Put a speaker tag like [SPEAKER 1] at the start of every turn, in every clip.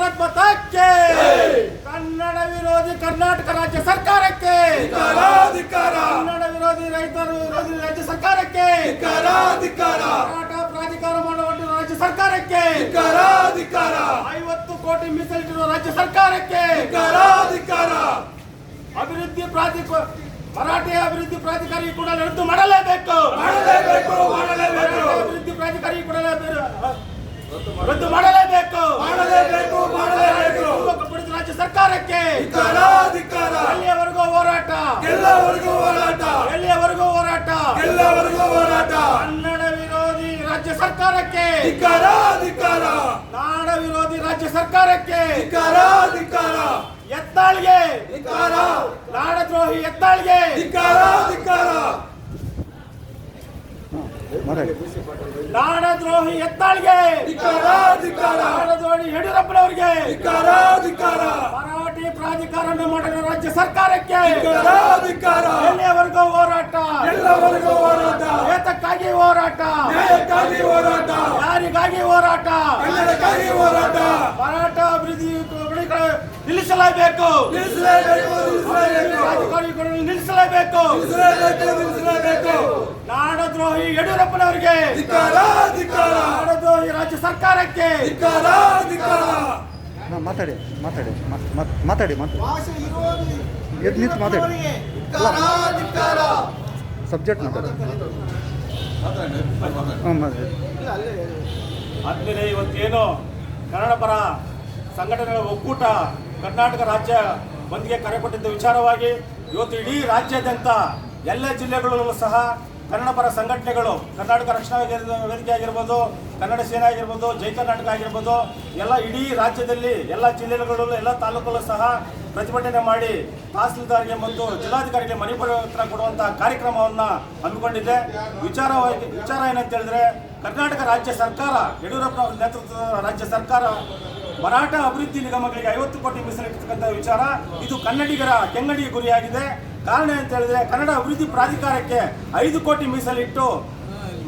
[SPEAKER 1] ಭಾರತ್ ಮತಕ್ಕೆ. ಕನ್ನಡ ವಿರೋಧಿ ಕರ್ನಾಟಕ ರಾಜ್ಯ ಸರ್ಕಾರಕ್ಕೆ. ಕನ್ನಡ ವಿರೋಧಿ ರೈತರು ವಿರೋಧಿ ರಾಜ್ಯ ಸರ್ಕಾರಕ್ಕೆ. ಹೋರಾಟ ಪ್ರಾಧಿಕಾರ ಮಾಡುವ ರಾಜ್ಯ ಸರ್ಕಾರಕ್ಕೆ. ಐವತ್ತು ಕೋಟಿ ಮೀಸಲಿಟ್ಟಿರುವ ರಾಜ್ಯ ಸರ್ಕಾರಕ್ಕೆ. ಅಭಿವೃದ್ಧಿ ಪ್ರಾಧಿಕಾರ ಮರಾಠಿ ಅಭಿವೃದ್ಧಿ ಪ್ರಾಧಿಕಾರ ಕೂಡ ರದ್ದು ಮಾಡಲೇಬೇಕು.
[SPEAKER 2] ಮಾಡಲೇಬೇಕು ಮಾಡಲೇಬೇಕು.
[SPEAKER 1] ಅಭಿವೃದ್ಧಿ ಪ್ರಾಧಿಕಾರ ಕೂಡ ರದ್ದು ಮಾಡಲೇಬೇಕು
[SPEAKER 2] ಮಾಡಲೇಬೇಕು ಮಾಡಲೇಬೇಕು
[SPEAKER 1] ಪಡಿತ ರಾಜ್ಯ ಸರ್ಕಾರಕ್ಕೆ
[SPEAKER 2] ಧಿಕ್ಕಾರ
[SPEAKER 1] ಎಲ್ಲಿಯವರೆಗೂ ಹೋರಾಟ?
[SPEAKER 2] ಎಲ್ಲವರೆಗೂ ಹೋರಾಟ.
[SPEAKER 1] ಎಲ್ಲಿಯವರೆಗೂ ಹೋರಾಟ?
[SPEAKER 2] ಎಲ್ಲವರೆಗೂ ಹೋರಾಟ.
[SPEAKER 1] ಕನ್ನಡ ವಿರೋಧಿ ರಾಜ್ಯ ಸರ್ಕಾರಕ್ಕೆ.
[SPEAKER 2] ಧಿಕ್ಕಾರ ಧಿಕ್ಕಾರ
[SPEAKER 1] ನಾಡ ವಿರೋಧಿ ರಾಜ್ಯ ಸರ್ಕಾರಕ್ಕೆ.
[SPEAKER 2] ಧಿಕ್ಕಾರ ಧಿಕ್ಕಾರ
[SPEAKER 1] ಎತ್ತಾಳ್ಗೆ.
[SPEAKER 2] ಧಿಕ್ಕಾರ
[SPEAKER 1] ನಾಡದ್ರೋಹಿ ಎತ್ತಾಳಿಗೆ.
[SPEAKER 2] ಧಿಕ್ಕಾರ ಧಿಕ್ಕಾರ
[SPEAKER 1] ನಾಡದ್ರೋಹಿ ಎತ್ತಾಳ್ಗೆ. ನಾಡದ್ರೋಹಿ ಯಡಿಯೂರಪ್ಪನವರಿಗೆ. ಮರಾಠಿ ಪ್ರಾಧಿಕಾರವನ್ನು ಮಾಡಿದ ರಾಜ್ಯ ಸರ್ಕಾರಕ್ಕೆ. ಎಲ್ಲಿಯವರೆಗೂ ಹೋರಾಟ.
[SPEAKER 2] ಎಲ್ಲವರೆಗೂ ಹೋರಾಟ.
[SPEAKER 1] ಏತಕ್ಕಾಗಿ ಹೋರಾಟ.
[SPEAKER 2] ನ್ಯಾಯಕ್ಕಾಗಿ ಹೋರಾಟ.
[SPEAKER 1] ಯಾರಿಗಾಗಿ ಹೋರಾಟ.
[SPEAKER 2] ಕನ್ನಡಕ್ಕಾಗಿ ಹೋರಾಟ.
[SPEAKER 1] ಮರಾಠ ಅಭಿವೃದ್ಧಿ ನಿಲ್ಲಿಸಲೇಬೇಕು
[SPEAKER 2] ನಿಲ್ಲಿಸಲೇಬೇಕು ನಿಲ್ಲಿಸಲೇಬೇಕು
[SPEAKER 1] ರಾಜಕಾರಣಿಗಳನ್ನು ನಾಡದ್ರೋಹಿ ಯಡಿಯೂರಪ್ಪನವರಿಗೆ. ನಾಡದ್ರೋಹಿ ರಾಜ್ಯ ಸರ್ಕಾರಕ್ಕೆ.
[SPEAKER 3] ಮಾತಾಡಿ ಮಾತಾಡಿ ಮಾತ್- ಮಾತ್- ಮಾತಾಡಿ ಮಾತಾಡಿ. ನಿಂತು ಮಾತಾಡಿ. ಸಬ್ಜೆಕ್ಟ್ ಮಾತಾಡಿ.
[SPEAKER 1] ಹದಿನೈದು ಇವತ್ತೇನು ಕನ್ನಡ ಪರ ಸಂಘಟನೆಗಳ ಒಕ್ಕೂಟ ಕರ್ನಾಟಕ ರಾಜ್ಯ ಬಂದ್ಗೆ ಕರೆ ಕೊಟ್ಟಿದ್ದ ವಿಚಾರವಾಗಿ ಇವತ್ತು ಇಡೀ ರಾಜ್ಯಾದ್ಯಂತ ಎಲ್ಲ ಜಿಲ್ಲೆಗಳಲ್ಲೂ ಸಹ ಕನ್ನಡ ಪರ ಸಂಘಟನೆಗಳು, ಕರ್ನಾಟಕ ರಕ್ಷಣಾ ವೇದಿ- ವೇದಿಕೆ ಆಗಿರ್ಬೋದು, ಕನ್ನಡ ಸೇನೆ ಆಗಿರ್ಬೋದು, ಜೈ ಕರ್ನಾಟಕ ಆಗಿರ್ಬೋದು, ಎಲ್ಲ ಇಡೀ ರಾಜ್ಯದಲ್ಲಿ, ಎಲ್ಲ ಜಿಲ್ಲೆಗಳಲ್ಲೂ, ಎಲ್ಲ ತಾಲೂಕಲ್ಲೂ ಸಹ ಪ್ರತಿಭಟನೆ ಮಾಡಿ ತಹಸೀಲ್ದಾರ್ಗೆ ಮತ್ತು ಜಿಲ್ಲಾಧಿಕಾರಿಗೆ ಮನೆ ಪತ್ರ ಕೊಡುವಂತಹ ಕಾರ್ಯಕ್ರಮವನ್ನು ಹಮ್ಮಿಕೊಂಡಿದೆ. ವಿಚಾರವಾಗಿ, ವಿಚಾರ ಏನಂತ ಹೇಳಿದ್ರೆ, ಕರ್ನಾಟಕ ರಾಜ್ಯ ಸರ್ಕಾರ, ಯಡಿಯೂರಪ್ಪ ನೇತೃತ್ವದ ರಾಜ್ಯ ಸರ್ಕಾರ ಮರಾಠ ಅಭಿವೃದ್ಧಿ ನಿಗಮಗಳಿಗೆ ಐವತ್ತು ಕೋಟಿ ಮೀಸಲಿಟ್ಟಿರ್ತಕ್ಕಂಥ ವಿಚಾರ ಇದು ಕನ್ನಡಿಗರ ಕೆಂಗಡಿ ಗುರಿಯಾಗಿದೆ. ಕಾರಣ ಅಂತ ಹೇಳಿದ್ರೆ ಕನ್ನಡ ಅಭಿವೃದ್ಧಿ ಪ್ರಾಧಿಕಾರಕ್ಕೆ ಐದು ಕೋಟಿ ಮೀಸಲಿಟ್ಟು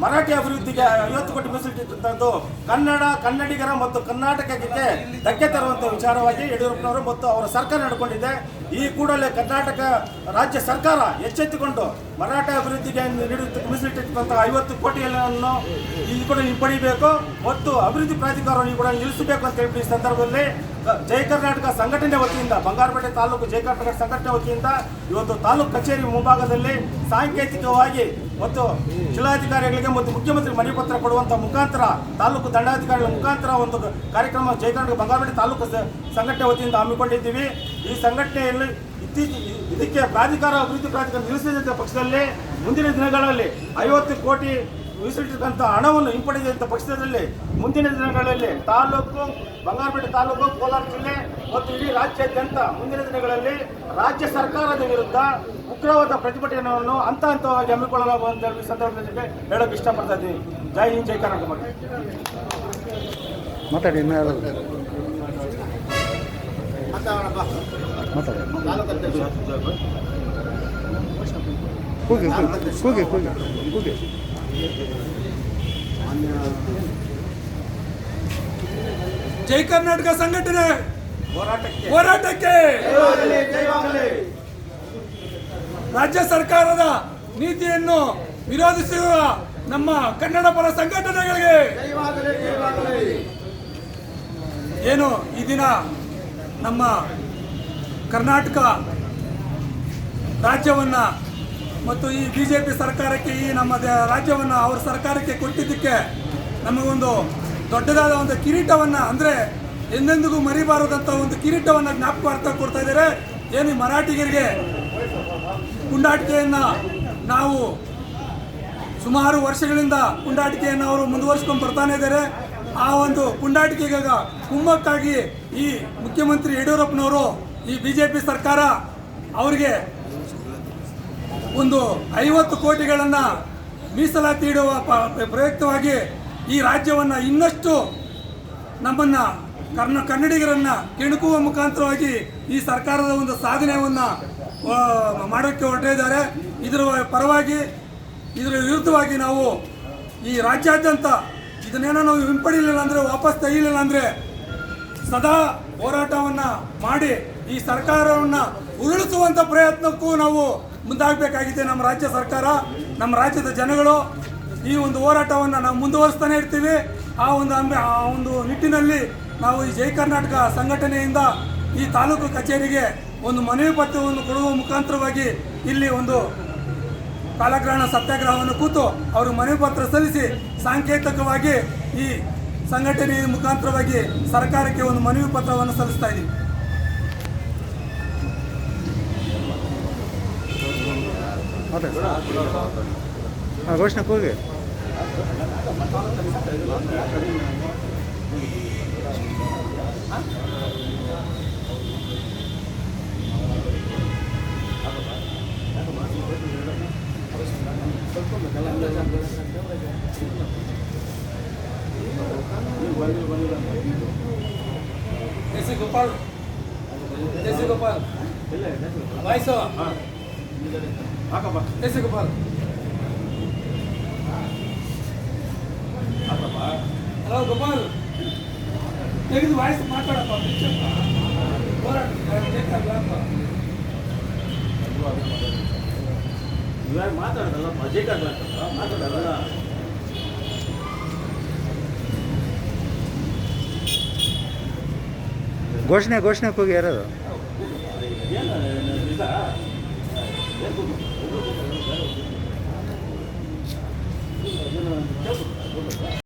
[SPEAKER 1] ಮರಾಠಿ ಅಭಿವೃದ್ಧಿಗೆ ಐವತ್ತು ಕೋಟಿ ಮೀಸಲಿಟ್ಟಿರ್ತಕ್ಕಂಥದ್ದು ಕನ್ನಡ, ಕನ್ನಡಿಗರ ಮತ್ತು ಕರ್ನಾಟಕಕ್ಕೆ ಧಕ್ಕೆ ತರುವಂಥ ವಿಚಾರವಾಗಿ ಯಡಿಯೂರಪ್ಪನವರು ಮತ್ತು ಅವರ ಸರ್ಕಾರ ನಡ್ಕೊಂಡಿದೆ. ಈ ಕೂಡಲೇ ಕರ್ನಾಟಕ ರಾಜ್ಯ ಸರ್ಕಾರ ಎಚ್ಚೆತ್ತುಕೊಂಡು ಮರಾಠ ಅಭಿವೃದ್ಧಿಗೆ ನೀಡುತ್ತ ಮೀಸಲಿಟ್ಟಿರ್ತಕ್ಕಂಥ ಐವತ್ತು ಕೋಟಿಗಳನ್ನು ಇಲ್ಲಿ ಕೂಡ ಹಿಂಪಡಿಬೇಕು ಮತ್ತು ಅಭಿವೃದ್ಧಿ ಪ್ರಾಧಿಕಾರವನ್ನು ಕೂಡ ನಿಲ್ಲಿಸಬೇಕು ಅಂತ ಹೇಳಿ ಈ ಸಂದರ್ಭದಲ್ಲಿ ಜಯ ಕರ್ನಾಟಕ ಸಂಘಟನೆ ವತಿಯಿಂದ, ಬಂಗಾರಪೇಟೆ ತಾಲೂಕು ಜಯ ಕರ್ನಾಟಕ ಸಂಘಟನೆ ವತಿಯಿಂದ ಇವತ್ತು ತಾಲೂಕು ಕಚೇರಿ ಮುಂಭಾಗದಲ್ಲಿ ಸಾಂಕೇತಿಕವಾಗಿ ಮತ್ತು ಜಿಲ್ಲಾಧಿಕಾರಿಗಳಿಗೆ ಮತ್ತು ಮುಖ್ಯಮಂತ್ರಿ ಮನವಿ ಪತ್ರ ಕೊಡುವಂತ ಮುಖಾಂತರ, ತಾಲೂಕು ದಂಡಾಧಿಕಾರಿಗಳ ಮುಖಾಂತರ ಒಂದು ಕಾರ್ಯಕ್ರಮ ಜಯ ಕರ್ನಾಟಕ ಬಂಗಾರಪೇಟೆ ತಾಲೂಕು ಸಂಘಟನೆ ವತಿಯಿಂದ ಹಮ್ಮಿಕೊಂಡಿದ್ದೀವಿ. ಈ ಸಂಘಟನೆಯಲ್ಲಿ ಇತ್ತೀಚೆ ಇದಕ್ಕೆ ಪ್ರಾಧಿಕಾರ ಅಭಿವೃದ್ಧಿ ಪ್ರಾಧಿಕಾರ ನಿಲ್ಲಿಸಿದಂಥ ಪಕ್ಷದಲ್ಲಿ ಮುಂದಿನ ದಿನಗಳಲ್ಲಿ ಐವತ್ತು ಕೋಟಿ ಮೀಸಲಿಟ್ಟಿರ್ತಕ್ಕಂಥ ಹಣವನ್ನು ಹಿಂಪಡೆದಂಥ ಪಕ್ಷದಲ್ಲಿ ಮುಂದಿನ ದಿನಗಳಲ್ಲಿ ತಾಲೂಕು, ಬಂಗಾರಪೇಟೆ ತಾಲೂಕು, ಕೋಲಾರ ಜಿಲ್ಲೆ ಮತ್ತು ಇಡೀ ರಾಜ್ಯಾದ್ಯಂತ ಮುಂದಿನ ದಿನಗಳಲ್ಲಿ ರಾಜ್ಯ ಸರ್ಕಾರದ ವಿರುದ್ಧ ಉಗ್ರವಾದ ಪ್ರತಿಭಟನೆಯನ್ನು ಹಂತ ಹಂತವಾಗಿ ಹಮ್ಮಿಕೊಳ್ಳಲಾಗುವಂತ ಈ ಸಂದರ್ಭದಲ್ಲಿ ಹೇಳೋಕೆ ಇಷ್ಟಪಡ್ತಾ ಇದ್ದೀನಿ. ಜೈ ಹಿಂದ್, ಜೈ ಕರ್ನಾಟಕ.
[SPEAKER 3] ಮಾತಾಡಿ
[SPEAKER 2] ಜೈ ಕರ್ನಾಟಕ ಸಂಘಟನೆ.
[SPEAKER 1] ಹೋರಾಟಕ್ಕೆ.
[SPEAKER 2] ರಾಜ್ಯ ಸರ್ಕಾರದ ನೀತಿಯನ್ನು ವಿರೋಧಿಸಿರುವ ನಮ್ಮ ಕನ್ನಡ ಪರ ಸಂಘಟನೆಗಳಿಗೆ. ಏನು ಈ ದಿನ ನಮ್ಮ ಕರ್ನಾಟಕ ರಾಜ್ಯವನ್ನು ಮತ್ತು ಈ ಬಿ ಜೆ ಪಿ ಸರ್ಕಾರಕ್ಕೆ ಈ ನಮ್ಮ ರಾಜ್ಯವನ್ನು ಅವ್ರ ಸರ್ಕಾರಕ್ಕೆ ಕೊಟ್ಟಿದ್ದಕ್ಕೆ ನಮಗೊಂದು ದೊಡ್ಡದಾದ ಒಂದು ಕಿರೀಟವನ್ನು ಅಂದರೆ ಎಂದೆಂದಿಗೂ ಮರಿಬಾರದಂಥ ಒಂದು ಕಿರೀಟವನ್ನು ಜ್ಞಾಪಕಾರ್ಥ ಕೊಡ್ತಾ ಇದ್ದಾರೆ. ಏನು ಮರಾಠಿಗರಿಗೆ ಪುಂಡಾಟಿಕೆಯನ್ನು ನಾವು ಸುಮಾರು ವರ್ಷಗಳಿಂದ ಪುಂಡಾಟಿಕೆಯನ್ನು ಅವರು ಮುಂದುವರಿಸ್ಕೊಂಡು ಬರ್ತಾನೆ ಇದ್ದಾರೆ. ಆ ಒಂದು ಪುಂಡಾಟಿಕೆಗಾಗ ಕುಮ್ಮಕ್ಕಾಗಿ ಈ ಮುಖ್ಯಮಂತ್ರಿ ಯಡಿಯೂರಪ್ಪನವರು ಈ ಬಿ ಜೆ ಪಿ ಸರ್ಕಾರ ಅವರಿಗೆ ಒಂದು ಐವತ್ತು ಕೋಟಿಗಳನ್ನು ಮೀಸಲಾತಿ ಇಡುವ ಪ್ರಯುಕ್ತವಾಗಿ ಈ ರಾಜ್ಯವನ್ನು ಇನ್ನಷ್ಟು ನಮ್ಮನ್ನು ಕರ್ನ, ಕನ್ನಡಿಗರನ್ನು ಕೆಣಕುವ ಮುಖಾಂತರವಾಗಿ ಈ ಸರ್ಕಾರದ ಒಂದು ಸಾಧನೆಯನ್ನು ಮಾಡೋಕ್ಕೆ ಹೊರಟಿದ್ದಾರೆ. ಇದರ ಪರವಾಗಿ, ಇದರ ವಿರುದ್ಧವಾಗಿ ನಾವು ಈ ರಾಜ್ಯಾದ್ಯಂತ ಇದನ್ನೇನೋ ನಾವು ಹಿಂಪಡಿಲಿಲ್ಲ ಅಂದರೆ, ವಾಪಸ್ ತೆಗಿಲಿಲ್ಲ ಅಂದರೆ ಸದಾ ಹೋರಾಟವನ್ನ ಮಾಡಿ ಈ ಸರ್ಕಾರವನ್ನ ಉರುಳಿಸುವಂಥ ಪ್ರಯತ್ನಕ್ಕೂ ನಾವು ಮುಂದಾಗಬೇಕಾಗಿದೆ. ನಮ್ಮ ರಾಜ್ಯ ಸರ್ಕಾರ, ನಮ್ಮ ರಾಜ್ಯದ ಜನಗಳು ಈ ಒಂದು ಹೋರಾಟವನ್ನು ನಾವು ಮುಂದುವರಿಸ್ತಾನೆ ಇರ್ತೀವಿ. ಆ ಒಂದು ಅಂಬೆ, ಆ ಒಂದು ನಿಟ್ಟಿನಲ್ಲಿ ನಾವು ಈ ಜೈ ಕರ್ನಾಟಕ ಸಂಘಟನೆಯಿಂದ ಈ ತಾಲೂಕು ಕಚೇರಿಗೆ ಒಂದು ಮನವಿ ಪತ್ರವನ್ನು ಕೊಡುವ ಮುಖಾಂತರವಾಗಿ ಇಲ್ಲಿ ಒಂದು ಕಾಲಗ್ರಹಣ ಸತ್ಯಾಗ್ರಹವನ್ನು ಕೂತು ಅವರು ಮನವಿ ಪತ್ರ ಸಲ್ಲಿಸಿ ಸಾಂಕೇತಿಕವಾಗಿ ಈ ಸಂಘಟನೆಯ ಮುಖಾಂತರವಾಗಿ ಸರ್ಕಾರಕ್ಕೆ ಒಂದು ಮನವಿ ಪತ್ರವನ್ನು ಸಲ್ಲಿಸ್ತಾ ಇದ್ದೀವಿ
[SPEAKER 3] ಘೋಷಣೆ ಹೋಗಿ
[SPEAKER 2] JC Gopal JC Gopal voice
[SPEAKER 1] ಹಾಕಪ್ಪ
[SPEAKER 2] JC Gopal
[SPEAKER 1] ಹಾಕಪ್ಪ
[SPEAKER 2] hello Gopal ತೆಗೆದು ವಾಯ್ಸ್ ಮಾತಾಡಪ್ಪ ಹೋರಾಟ ಬೇಕಾಗಲ್ಲ ಅಂತ.
[SPEAKER 1] ಇವಾಗ
[SPEAKER 3] ಘೋಷಣೆ ಘೋಷಣೆ
[SPEAKER 1] ಹೋಗಿ ಏನು